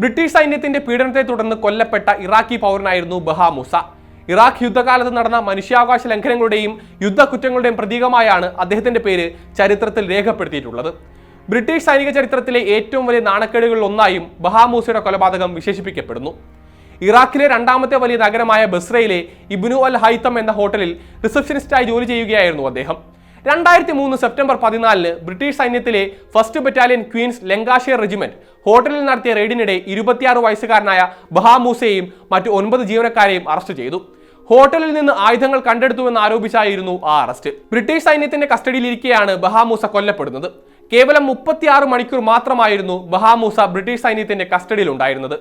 British സൈന്യത്തിന്റെ പീഡനത്തെ തുടർന്ന് കൊല്ലപ്പെട്ട ഇറാഖി പൗരനായിരുന്നു ബഹാമൂസ ഇറാഖ് യുദ്ധകാലത്ത് നടന്ന മനുഷ്യാവകാശ ലംഘനങ്ങളുടെയും യുദ്ധക്കുറ്റങ്ങളുടെയും പ്രതീകമായാണ് അദ്ദേഹത്തിന്റെ പേര് ചരിത്രത്തിൽ രേഖപ്പെടുത്തിയിട്ടുള്ളത്. ബ്രിട്ടീഷ് സൈനിക ചരിത്രത്തിലെ ഏറ്റവും വലിയ നാണക്കേടുകളിൽ ഒന്നായും ബഹാമൂസയുടെ കൊലപാതകം വിശേഷിപ്പിക്കപ്പെടുന്നു. ഇറാഖിലെ രണ്ടാമത്തെ വലിയ നഗരമായ ബസ്രയിലെ ഇബ്നു അൽ ഹൈത്തം എന്ന ഹോട്ടലിൽ റിസപ്ഷനിസ്റ്റായി ജോലി ചെയ്യുകയായിരുന്നു അദ്ദേഹം. രണ്ടായിരത്തി മൂന്ന് സെപ്റ്റംബർ പതിനാലിന് ബ്രിട്ടീഷ് സൈന്യത്തിലെ first battalion Queen's Lancashire regiment ഹോട്ടലിൽ നടത്തിയ റെയ്ഡിനിടെ ഇരുപത്തിയാറ് വയസ്സുകാരനായ ബഹാമൂസയെയും മറ്റ് ഒൻപത് ജീവനക്കാരെയും അറസ്റ്റ് ചെയ്തു. ഹോട്ടലിൽ നിന്ന് ആയുധങ്ങൾ കണ്ടെടുത്തുവെന്ന് ആരോപിച്ചായിരുന്നു ആ അറസ്റ്റ്. ബ്രിട്ടീഷ് സൈന്യത്തിന്റെ കസ്റ്റഡിയിലിരിക്കെയാണ് ബഹാമൂസ കൊല്ലപ്പെടുന്നത്. കേവലം മുപ്പത്തിയാറ് മണിക്കൂർ മാത്രമായിരുന്നു ബഹാമൂസ ബ്രിട്ടീഷ് സൈന്യത്തിന്റെ കസ്റ്റഡിയിലുണ്ടായിരുന്നത്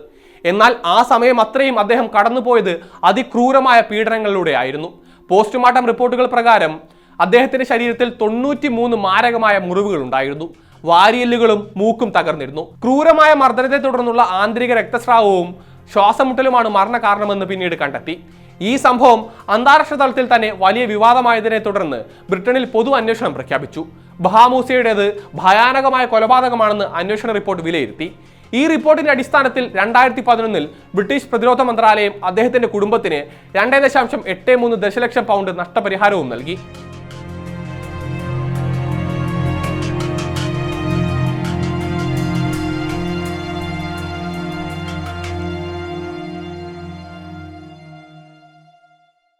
എന്നാൽ ആ സമയം അത്രയും അദ്ദേഹം കടന്നുപോയത് അതിക്രൂരമായ പീഡനങ്ങളിലൂടെയായിരുന്നു. പോസ്റ്റ്മോർട്ടം റിപ്പോർട്ടുകൾ പ്രകാരം അദ്ദേഹത്തിന്റെ ശരീരത്തിൽ തൊണ്ണൂറ്റി മൂന്ന് മാരകമായ മുറിവുകൾ ഉണ്ടായിരുന്നു. വാരിയല്ലുകളും മൂക്കും തകർന്നിരുന്നു. ക്രൂരമായ മർദ്ദനത്തെ തുടർന്നുള്ള ആന്തരിക രക്തസ്രാവവും ശ്വാസമുട്ടലുമാണ് മരണ കാരണമെന്ന് പിന്നീട് കണ്ടെത്തി. ഈ സംഭവം അന്താരാഷ്ട്ര തലത്തിൽ തന്നെ വലിയ വിവാദമായതിനെ തുടർന്ന് ബ്രിട്ടനിൽ പൊതു അന്വേഷണം പ്രഖ്യാപിച്ചു. ബഹാമൂസയുടേത് ഭയാനകമായ കൊലപാതകമാണെന്ന് അന്വേഷണ റിപ്പോർട്ട് വിലയിരുത്തി. ഈ റിപ്പോർട്ടിന്റെ അടിസ്ഥാനത്തിൽ രണ്ടായിരത്തി പതിനൊന്നിൽ ബ്രിട്ടീഷ് പ്രതിരോധ മന്ത്രാലയം അദ്ദേഹത്തിന്റെ കുടുംബത്തിന് രണ്ടേ ദശാംശം എട്ട് മൂന്ന് ദശലക്ഷം പൗണ്ട് നഷ്ടപരിഹാരവും നൽകി.